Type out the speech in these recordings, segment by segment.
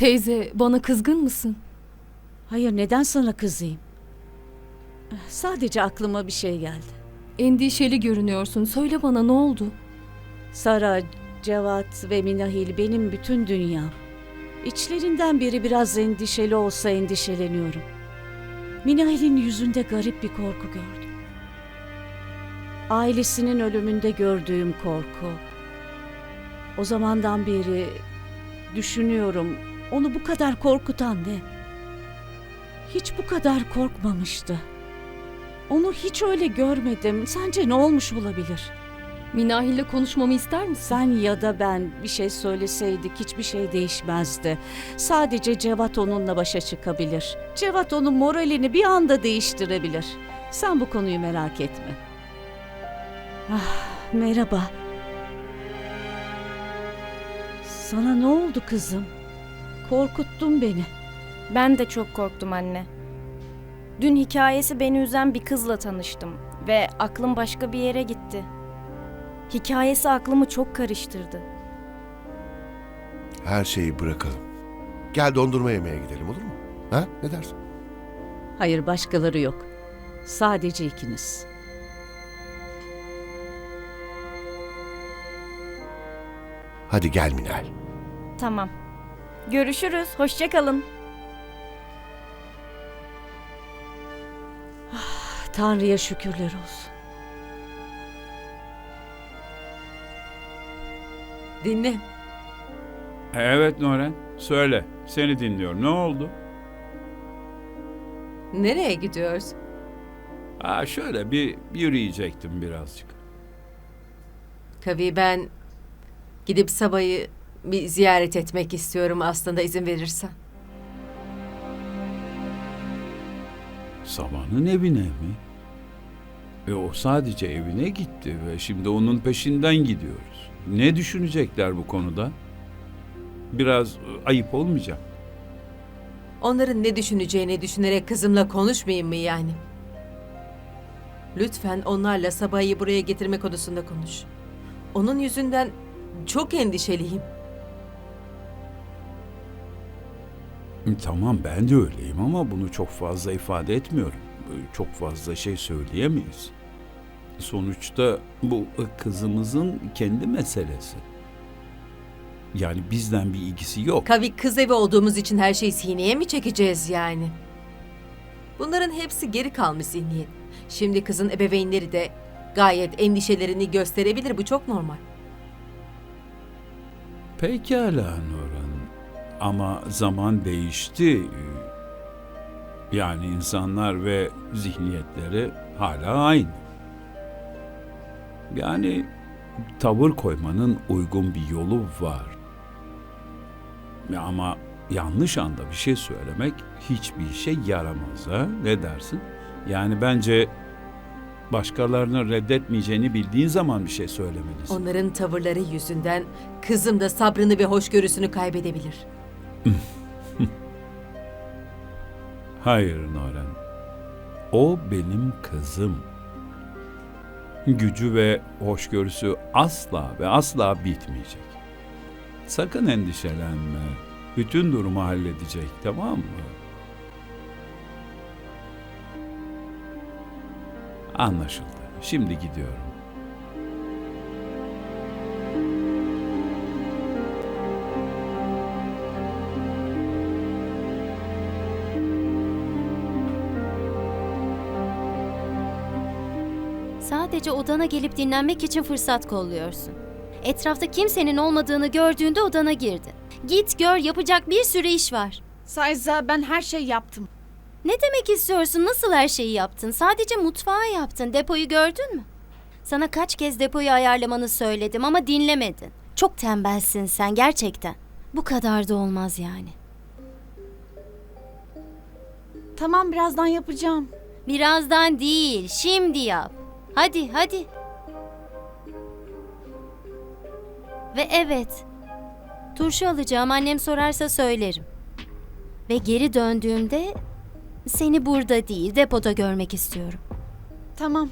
Teyze, bana kızgın mısın? Hayır neden sana kızayım? Sadece aklıma bir şey geldi. Endişeli görünüyorsun. Söyle bana ne oldu? Sara, Cevat ve Minahil benim bütün dünyam. İçlerinden biri biraz endişeli olsa endişeleniyorum. Minahil'in yüzünde garip bir korku gördüm. Ailesinin ölümünde gördüğüm korku. O zamandan beri düşünüyorum onu bu kadar korkutan ne? Hiç bu kadar korkmamıştı. Onu hiç öyle görmedim. Sence ne olmuş olabilir? Minahil'le konuşmamı ister misin? Sen ya da ben bir şey söyleseydik hiçbir şey değişmezdi. Sadece Cevat onunla başa çıkabilir. Cevat onun moralini bir anda değiştirebilir. Sen bu konuyu merak etme. Ah, merhaba. Sana ne oldu kızım? Korkuttun beni. Ben de çok korktum anne. Dün hikayesi beni üzen bir kızla tanıştım ve aklım başka bir yere gitti. Hikayesi aklımı çok karıştırdı. Her şeyi bırakalım. Gel dondurma yemeye gidelim olur mu? Ha? Ne dersin? Hayır başkaları yok. Sadece ikiniz. Hadi gel Minal. Tamam. Görüşürüz. Hoşça kalın. Tanrı'ya şükürler olsun. Dinle. Evet Noren, söyle. Seni dinliyorum. Ne oldu? Nereye gidiyoruz? Aa, şöyle bir yürüyecektim birazcık. Kavi ben gidip Sabah'ı bir ziyaret etmek istiyorum aslında izin verirsen. Sabah'ın evine mi? E o sadece evine gitti ve şimdi onun peşinden gidiyoruz. Ne düşünecekler bu konuda? Biraz e, ayıp olmayacak. Onların ne düşüneceğini düşünerek kızımla konuşmayayım mı yani? Lütfen onlarla Sabah'ı buraya getirme konusunda konuş. Onun yüzünden çok endişeliyim. Tamam ben de öyleyim ama bunu çok fazla ifade etmiyorum. E, Çok fazla şey söyleyemeyiz. Sonuçta bu e, kızımızın kendi meselesi. Yani bizden bir ilgisi yok. Kavi kız evi olduğumuz için her şeyi sineye mi çekeceğiz yani? Bunların hepsi geri kalmış zihniyet. Şimdi kızın ebeveynleri de gayet endişelerini gösterebilir. Bu çok normal. Pekala Nurhan. Ama zaman değişti. Yani insanlar ve zihniyetleri hala aynı. Yani tavır koymanın uygun bir yolu var. Ama yanlış anda bir şey söylemek hiçbir işe yaramaz ha? Ne dersin? Yani bence başkalarını reddetmeyeceğini bildiğin zaman bir şey söylemelisin. Onların tavırları yüzünden kızım da sabrını ve hoşgörüsünü kaybedebilir. Hayır Noren. O benim kızım. Gücü ve hoşgörüsü asla ve asla bitmeyecek. Sakın endişelenme. Bütün durumu halledecek, tamam mı? Anlaşıldı. Şimdi gidiyorum. Sadece odana gelip dinlenmek için fırsat kolluyorsun. Etrafta kimsenin olmadığını gördüğünde odana girdin. Git gör yapacak bir sürü iş var. Sayza ben her şey yaptım. Ne demek istiyorsun? Nasıl her şeyi yaptın? Sadece mutfağı yaptın. Depoyu gördün mü? Sana kaç kez depoyu ayarlamanı söyledim ama dinlemedin. Çok tembelsin sen gerçekten. Bu kadar da olmaz yani. Tamam birazdan yapacağım. Birazdan değil, şimdi yap. Hadi, hadi. Ve evet, turşu alacağım. Annem sorarsa söylerim. Ve geri döndüğümde seni burada değil, depoda görmek istiyorum. Tamam.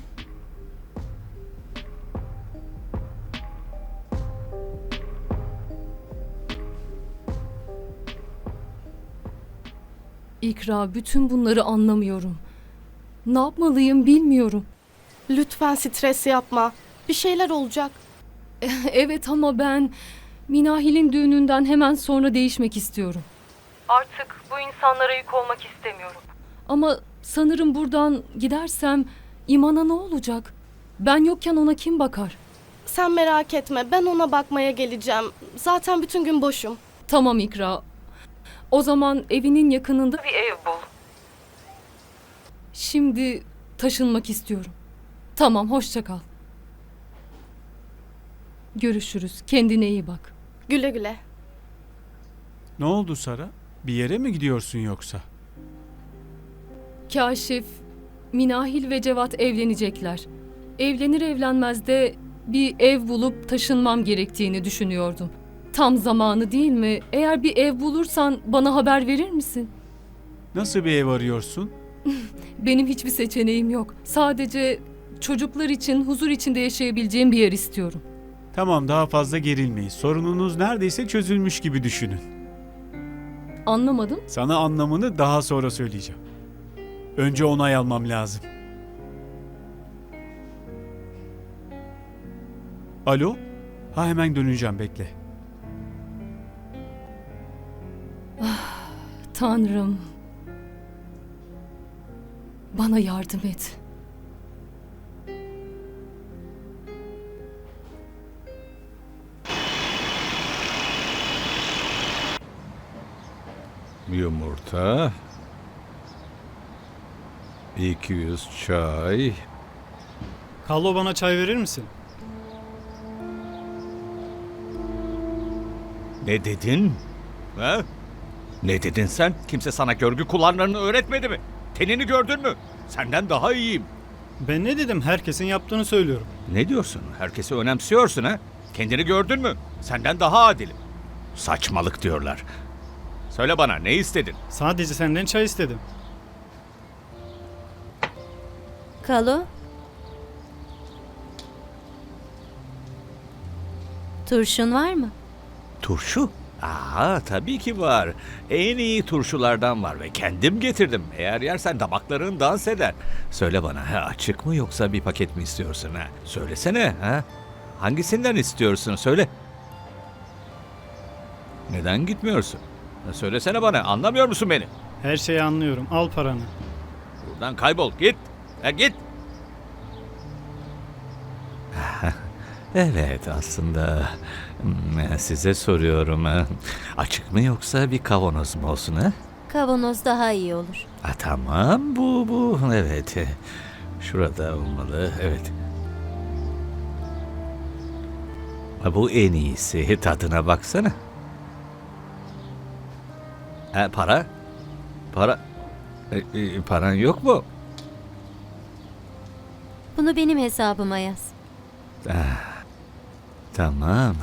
İkra, bütün bunları anlamıyorum. Ne yapmalıyım bilmiyorum. Lütfen stres yapma. Bir şeyler olacak. Evet ama ben Minahil'in düğününden hemen sonra değişmek istiyorum. Artık bu insanlara yük olmak istemiyorum. Ama sanırım buradan gidersem İman'a ne olacak? Ben yokken ona kim bakar? Sen merak etme. Ben ona bakmaya geleceğim. Zaten bütün gün boşum. Tamam İkra. O zaman evinin yakınında bir ev bul. Şimdi taşınmak istiyorum. Tamam, hoşça kal. Görüşürüz. Kendine iyi bak. Güle güle. Ne oldu Sara? Bir yere mi gidiyorsun yoksa? Kaşif, Minahil ve Cevat evlenecekler. Evlenir evlenmez de bir ev bulup taşınmam gerektiğini düşünüyordum. Tam zamanı değil mi? Eğer bir ev bulursan bana haber verir misin? Nasıl bir ev arıyorsun? Benim hiçbir seçeneğim yok. Sadece çocuklar için huzur içinde yaşayabileceğim bir yer istiyorum. Tamam daha fazla gerilmeyin. Sorununuz neredeyse çözülmüş gibi düşünün. Anlamadım. Sana anlamını daha sonra söyleyeceğim. Önce onay almam lazım. Alo? Ha hemen döneceğim bekle. Tanrım. Bana yardım et. Yumurta. 200 çay. Kallo bana çay verir misin? Ne dedin? Ha? Ne dedin sen? Kimse sana görgü kullanlarını öğretmedi mi? Tenini gördün mü? Senden daha iyiyim. Ben ne dedim? Herkesin yaptığını söylüyorum. Ne diyorsun? Herkesi önemsiyorsun ha? Kendini gördün mü? Senden daha adilim. Saçmalık diyorlar. Söyle bana ne istedin? Sadece senden çay istedim. Kalo? Turşun var mı? Turşu? Aa tabii ki var. En iyi turşulardan var ve kendim getirdim. Eğer yersen damakların dans eder. Söyle bana ha, açık mı yoksa bir paket mi istiyorsun ha? Söylesene ha. Hangisinden istiyorsun söyle. Neden gitmiyorsun? Ha, Söylesene bana anlamıyor musun beni? Her şeyi anlıyorum. Al paranı. Buradan kaybol git. Ha, git. Evet aslında hmm, size soruyorum. ha. Açık mı yoksa bir kavanoz mu olsun ha? Kavanoz daha iyi olur. Ha, tamam bu bu evet. Şurada olmalı evet. Ha, bu en iyisi tadına baksana. Ha, para? Para? E, e, paran yok mu? Bunu benim hesabıma yaz. Tamam.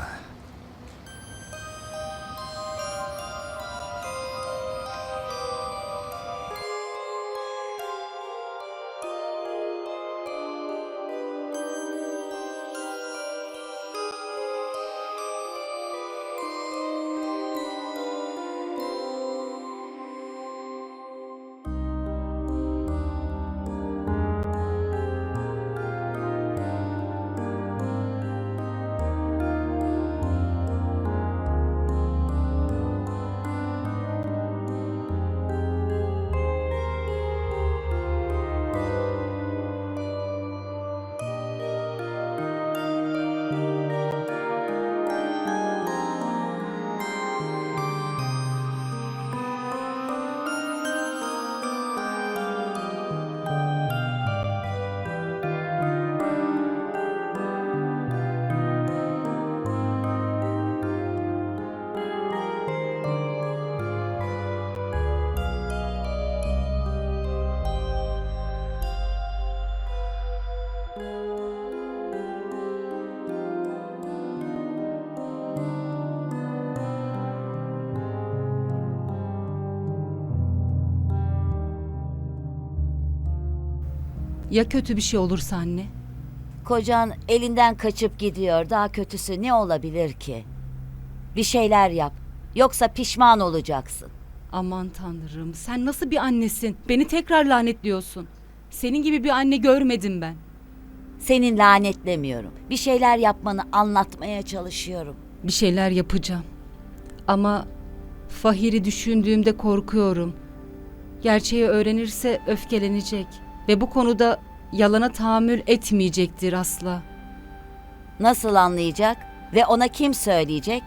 Ya kötü bir şey olursa anne? Kocan elinden kaçıp gidiyor. Daha kötüsü ne olabilir ki? Bir şeyler yap. Yoksa pişman olacaksın. Aman tanrım sen nasıl bir annesin? Beni tekrar lanetliyorsun. Senin gibi bir anne görmedim ben. Senin lanetlemiyorum. Bir şeyler yapmanı anlatmaya çalışıyorum. Bir şeyler yapacağım. Ama Fahir'i düşündüğümde korkuyorum. Gerçeği öğrenirse öfkelenecek ve bu konuda yalana tahammül etmeyecektir asla. Nasıl anlayacak ve ona kim söyleyecek?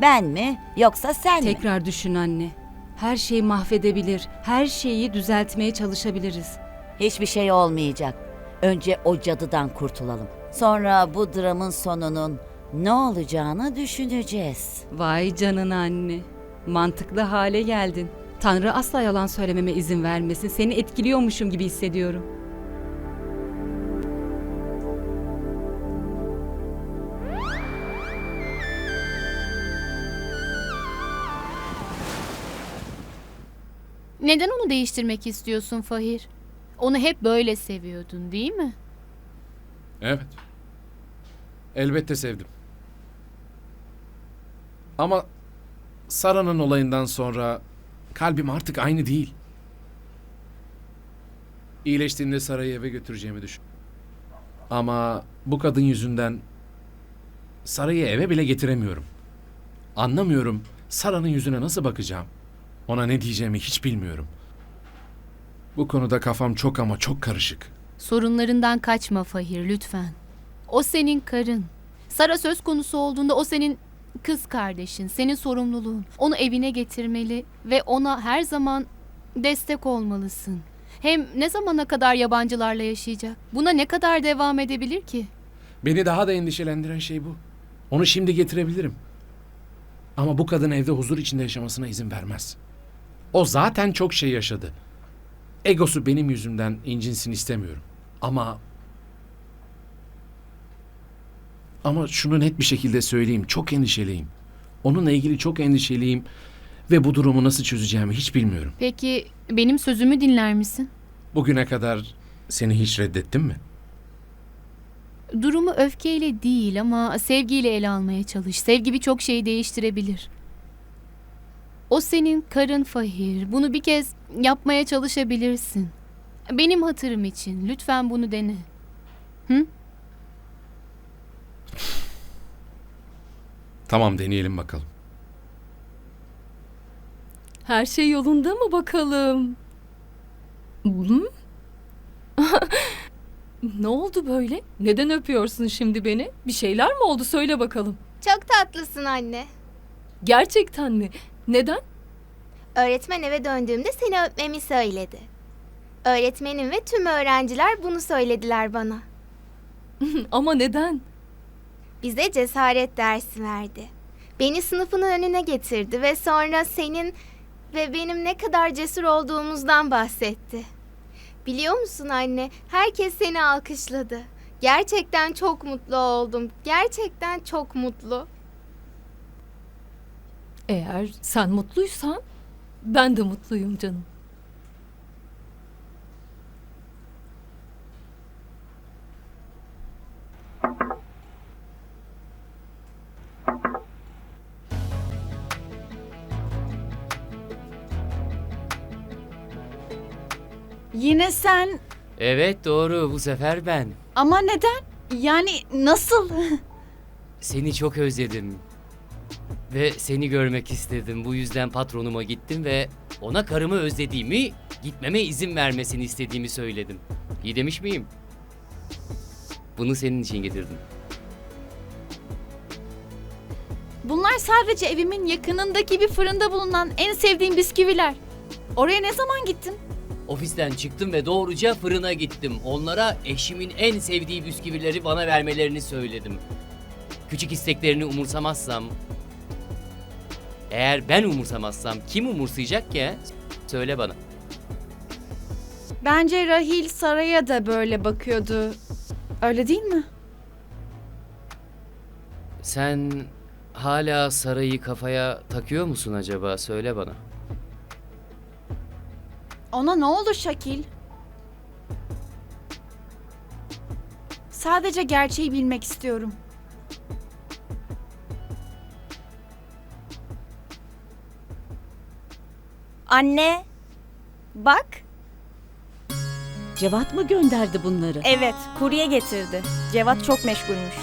Ben mi yoksa sen mi? Tekrar düşün anne. Her şeyi mahvedebilir, her şeyi düzeltmeye çalışabiliriz. Hiçbir şey olmayacak. Önce o cadıdan kurtulalım. Sonra bu dramın sonunun ne olacağını düşüneceğiz. Vay canına anne. Mantıklı hale geldin. Tanrı asla yalan söylememe izin vermesin. Seni etkiliyormuşum gibi hissediyorum. Neden onu değiştirmek istiyorsun Fahir? Onu hep böyle seviyordun değil mi? Evet. Elbette sevdim. Ama Sara'nın olayından sonra kalbim artık aynı değil. İyileştiğinde Sara'yı eve götüreceğimi düşün. Ama bu kadın yüzünden Sara'yı eve bile getiremiyorum. Anlamıyorum Sara'nın yüzüne nasıl bakacağım. Ona ne diyeceğimi hiç bilmiyorum. Bu konuda kafam çok ama çok karışık. Sorunlarından kaçma Fahir lütfen. O senin karın. Sara söz konusu olduğunda o senin kız kardeşin, senin sorumluluğun. Onu evine getirmeli ve ona her zaman destek olmalısın. Hem ne zamana kadar yabancılarla yaşayacak? Buna ne kadar devam edebilir ki? Beni daha da endişelendiren şey bu. Onu şimdi getirebilirim. Ama bu kadın evde huzur içinde yaşamasına izin vermez. O zaten çok şey yaşadı. Egosu benim yüzümden incinsin istemiyorum. Ama... Ama şunu net bir şekilde söyleyeyim. Çok endişeliyim. Onunla ilgili çok endişeliyim. Ve bu durumu nasıl çözeceğimi hiç bilmiyorum. Peki benim sözümü dinler misin? Bugüne kadar seni hiç reddettim mi? Durumu öfkeyle değil ama sevgiyle ele almaya çalış. Sevgi birçok şeyi değiştirebilir. O senin karın Fahir. Bunu bir kez yapmaya çalışabilirsin. Benim hatırım için lütfen bunu dene. Hı? Tamam deneyelim bakalım. Her şey yolunda mı bakalım? Hı? ne oldu böyle? Neden öpüyorsun şimdi beni? Bir şeyler mi oldu söyle bakalım. Çok tatlısın anne. Gerçekten mi? Neden? Öğretmen eve döndüğümde seni öpmemi söyledi. Öğretmenim ve tüm öğrenciler bunu söylediler bana. Ama neden? Bize cesaret dersi verdi. Beni sınıfının önüne getirdi ve sonra senin ve benim ne kadar cesur olduğumuzdan bahsetti. Biliyor musun anne, herkes seni alkışladı. Gerçekten çok mutlu oldum. Gerçekten çok mutlu. Eğer sen mutluysan ben de mutluyum canım. Yine sen Evet doğru bu sefer ben. ama neden? Yani nasıl? Seni çok özledim. Ve seni görmek istedim. Bu yüzden patronuma gittim ve ona karımı özlediğimi, gitmeme izin vermesini istediğimi söyledim. İyi demiş miyim? Bunu senin için getirdim. Bunlar sadece evimin yakınındaki bir fırında bulunan en sevdiğim bisküviler. Oraya ne zaman gittin? Ofisten çıktım ve doğruca fırına gittim. Onlara eşimin en sevdiği bisküvileri bana vermelerini söyledim. Küçük isteklerini umursamazsam... Eğer ben umursamazsam kim umursayacak ki? he? Söyle bana. Bence Rahil Saray'a da böyle bakıyordu. Öyle değil mi? Sen hala sarayı kafaya takıyor musun acaba? Söyle bana. Ona ne oldu Şakil? Sadece gerçeği bilmek istiyorum. Anne. Bak. Cevat mı gönderdi bunları? Evet, kurye getirdi. Cevat çok meşgulmüş.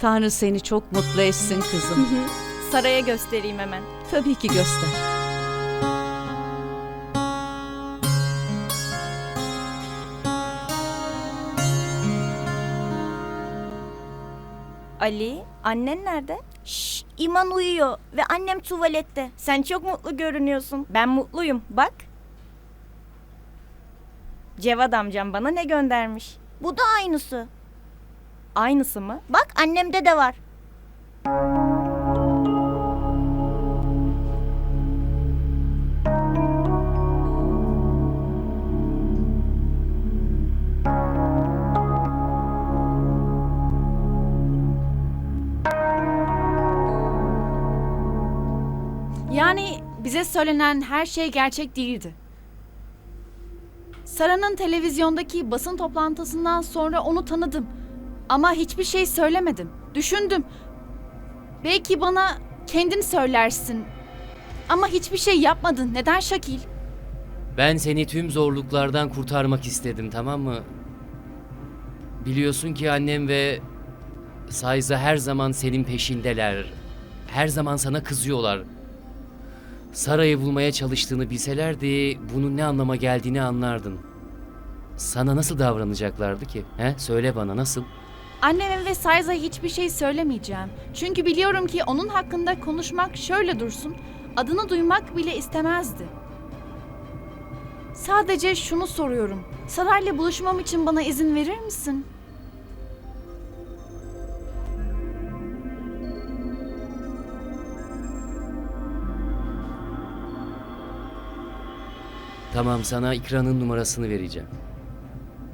Tanrı seni çok mutlu etsin kızım. Saraya göstereyim hemen. Tabii ki göster. Ali, annen nerede? Şşş, İman uyuyor ve annem tuvalette. Sen çok mutlu görünüyorsun. Ben mutluyum, bak. Cevat amcam bana ne göndermiş? Bu da aynısı. Aynısı mı? Bak annemde de var. Bize söylenen her şey gerçek değildi. Sara'nın televizyondaki basın toplantısından sonra onu tanıdım. Ama hiçbir şey söylemedim. Düşündüm. Belki bana kendin söylersin. Ama hiçbir şey yapmadın. Neden Şakil? Ben seni tüm zorluklardan kurtarmak istedim tamam mı? Biliyorsun ki annem ve Sayza her zaman senin peşindeler. Her zaman sana kızıyorlar. Saray'ı bulmaya çalıştığını bilselerdi bunun ne anlama geldiğini anlardın. Sana nasıl davranacaklardı ki? He? Söyle bana nasıl? Anneme ve Sayza'ya hiçbir şey söylemeyeceğim. Çünkü biliyorum ki onun hakkında konuşmak şöyle dursun, adını duymak bile istemezdi. Sadece şunu soruyorum. Saray'la buluşmam için bana izin verir misin? Tamam sana ikranın numarasını vereceğim.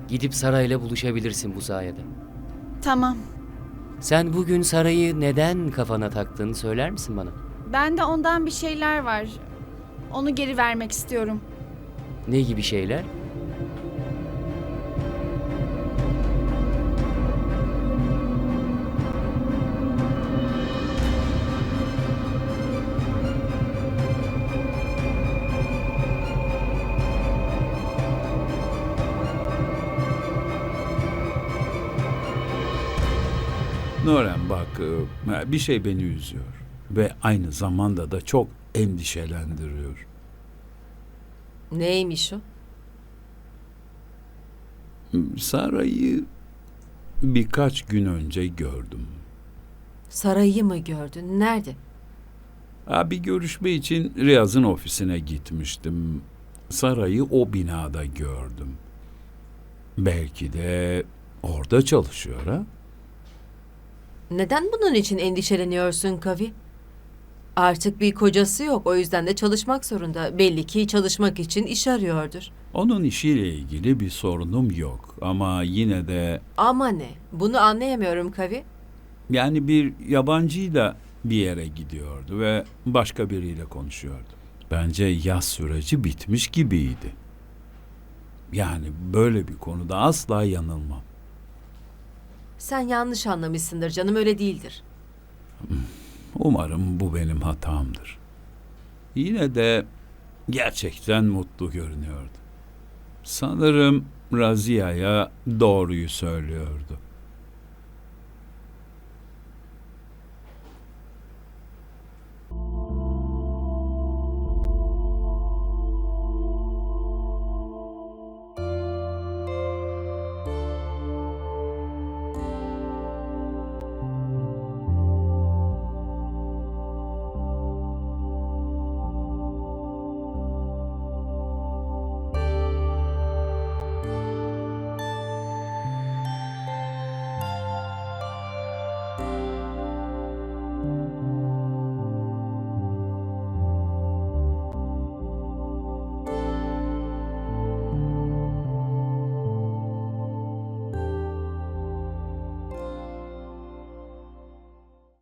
Gidip Saray'la buluşabilirsin bu sayede. Tamam. Sen bugün Saray'ı neden kafana taktığını söyler misin bana? Bende ondan bir şeyler var. Onu geri vermek istiyorum. Ne gibi şeyler? Nuren bak e, bir şey beni üzüyor. Ve aynı zamanda da çok endişelendiriyor. Neymiş o? Saray'ı birkaç gün önce gördüm. Sarayı mı gördün? Nerede? Ha, bir görüşme için Riyaz'ın ofisine gitmiştim. Saray'ı o binada gördüm. Belki de orada çalışıyor ha? Neden bunun için endişeleniyorsun Kavi? Artık bir kocası yok o yüzden de çalışmak zorunda. Belli ki çalışmak için iş arıyordur. Onun işiyle ilgili bir sorunum yok ama yine de Ama ne? Bunu anlayamıyorum Kavi. yani bir yabancıyla bir yere gidiyordu ve başka biriyle konuşuyordu. Bence yaz süreci bitmiş gibiydi. Yani böyle bir konuda asla yanılmam. Sen yanlış anlamışsındır canım öyle değildir. Umarım bu benim hatamdır. Yine de gerçekten mutlu görünüyordu. Sanırım Razia'ya doğruyu söylüyordu.